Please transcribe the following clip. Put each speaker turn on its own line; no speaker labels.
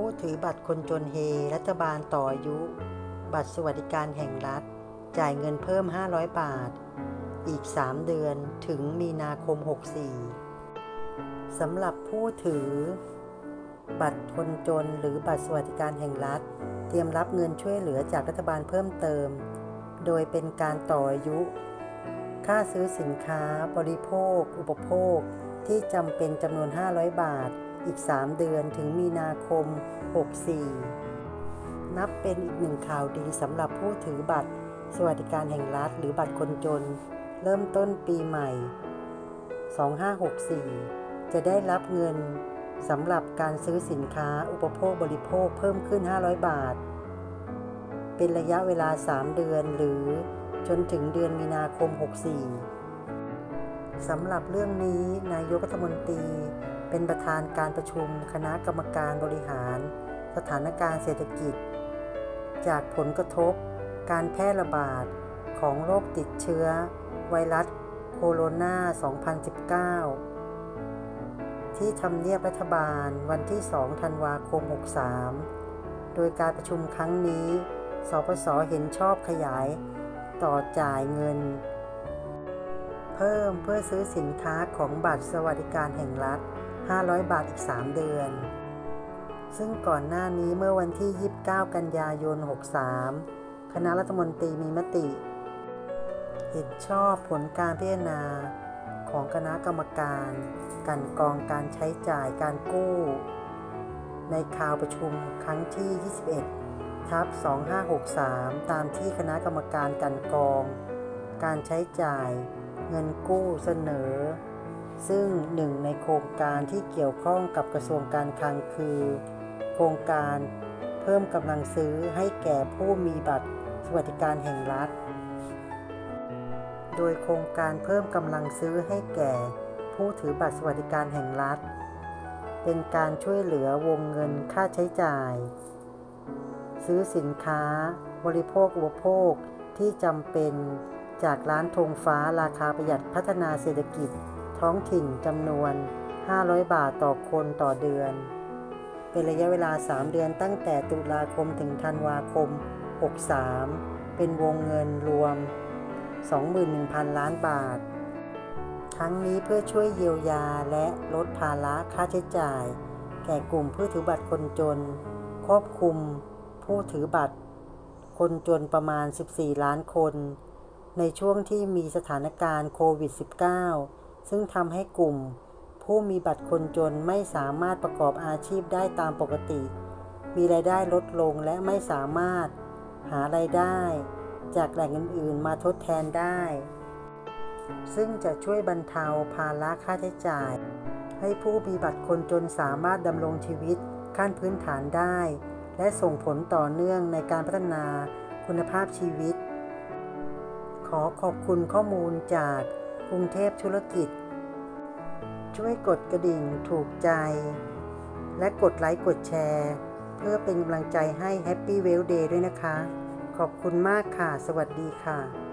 ผู้ถือบัตรคนจนเฮ รัฐบาลต่ออายุ บัตรสวัสดิการแห่งรัฐ จ่ายเงินเพิ่ม 500 บาท อีก 3 เดือนถึงมีนาคม 64สำหรับผู้ถือ บัตรคนจนหรือบัตรสวัสดิการแห่งรัฐ เตรียมรับเงินช่วยเหลือจากรัฐบาลเพิ่มเติม โดยเป็นการต่ออายุ ค่าซื้อสินค้าบริโภค อุปโภคที่จำเป็นจำนวน 500 บาท อีก 3 เดือนถึงมีนาคม 64 นับเป็นอีกหนึ่งข่าวดีสำหรับผู้ถือบัตร สวัสดิการแห่งรัฐหรือบัตรคนจน เริ่มต้นปีใหม่ 2564 จะได้รับเงินสำหรับการซื้อสินค้าอุปโภคบริโภคเพิ่มขึ้น 500 บาท เป็นระยะเวลา 3 เดือนหรือจนถึงเดือนมีนาคม 64 สำหรับเรื่องนี้นายกรัฐมนตรี เป็นประธานการประชุมคณะกรรมการบริหาร สถานการณ์เศรษฐกิจ จากผลกระทบ การแพร่ระบาดของโรคติดเชื้อ ไวรัสโคโรนา 2019 ที่ทำเนียบรัฐบาลวันที่ 2 ธันวาคม 63 โดยการประชุมครั้งนี้ สปสเห็นชอบขยาย ต่อจ่ายเงิน มเพื่อซื้อสินค้าของบัตรสวัสดิการแห่งรัฐ 500 บาทอีก 3 เดือน ซึ่งก่อนหน้านี้เมื่อวันที่ 29 กันยายน 63 คณะรัฐมนตรีมีมติ เห็นชอบผลการพิจารณาของคณะกรรมการ กันกองการใช้จ่ายการกู้ ในคราวประชุมครั้งที่ 21 ทับ 2563 ตามที่คณะกรรมการกันกอง การใช้จ่าย เงินกู้เสนอ ซึ่งหนึ่งในโครงการที่เกี่ยวข้องกับกระทรวงการคลังคือ โครงการเพิ่มกำลังซื้อให้แก่ผู้มีบัตรสวัสดิการแห่งรัฐ โดยโครงการเพิ่มกำลังซื้อให้แก่ผู้ถือบัตรสวัสดิการแห่งรัฐ เป็นการช่วยเหลือวงเงินค่าใช้จ่าย ซื้อสินค้า บริโภคอุปโภคที่จำเป็น จากร้านธงฟ้าราคาประหยัดพัฒนาเศรษฐกิจ ท้องถิ่นจำนวน 500 บาทต่อคนต่อเดือน เป็นระยะเวลา 3 เดือนตั้งแต่ตุลาคมถึงธันวาคม 63 เป็นวงเงินรวม 21,000 ล้านบาท ทั้งนี้เพื่อช่วยเยียวยาและลดภาระค่าใช้จ่าย แก่กลุ่มผู้ถือบัตรคนจน ครอบคลุมผู้ถือบัตรคนจนประมาณ 14 ล้านคน ในช่วงที่มีสถานการณ์โควิด -19 ซึ่งทำให้กลุ่ม ผู้มีบัตรคนจนไม่สามารถประกอบอาชีพได้ตามปกติ มีรายได้ลดลงและไม่สามารถหารายได้ จากแหล่งอื่น ๆ มาทดแทนได้ ซึ่งจะช่วยบรรเทาภาระค่าใช้จ่าย ให้ผู้มีบัตรคนจนสามารถดำรงชีวิตขั้นพื้นฐานได้ และส่งผลต่อเนื่องในการพัฒนาคุณภาพชีวิต ขอขอบคุณข้อมูลจากกรุงเทพธุรกิจ ช่วยกดกระดิ่งถูกใจ และกดไลค์กดแชร์ เพื่อเป็นกำลังใจให้ Happy w e l l Day ด้วยนะคะ ขอบคุณมากค่ะ สวัสดีค่ะ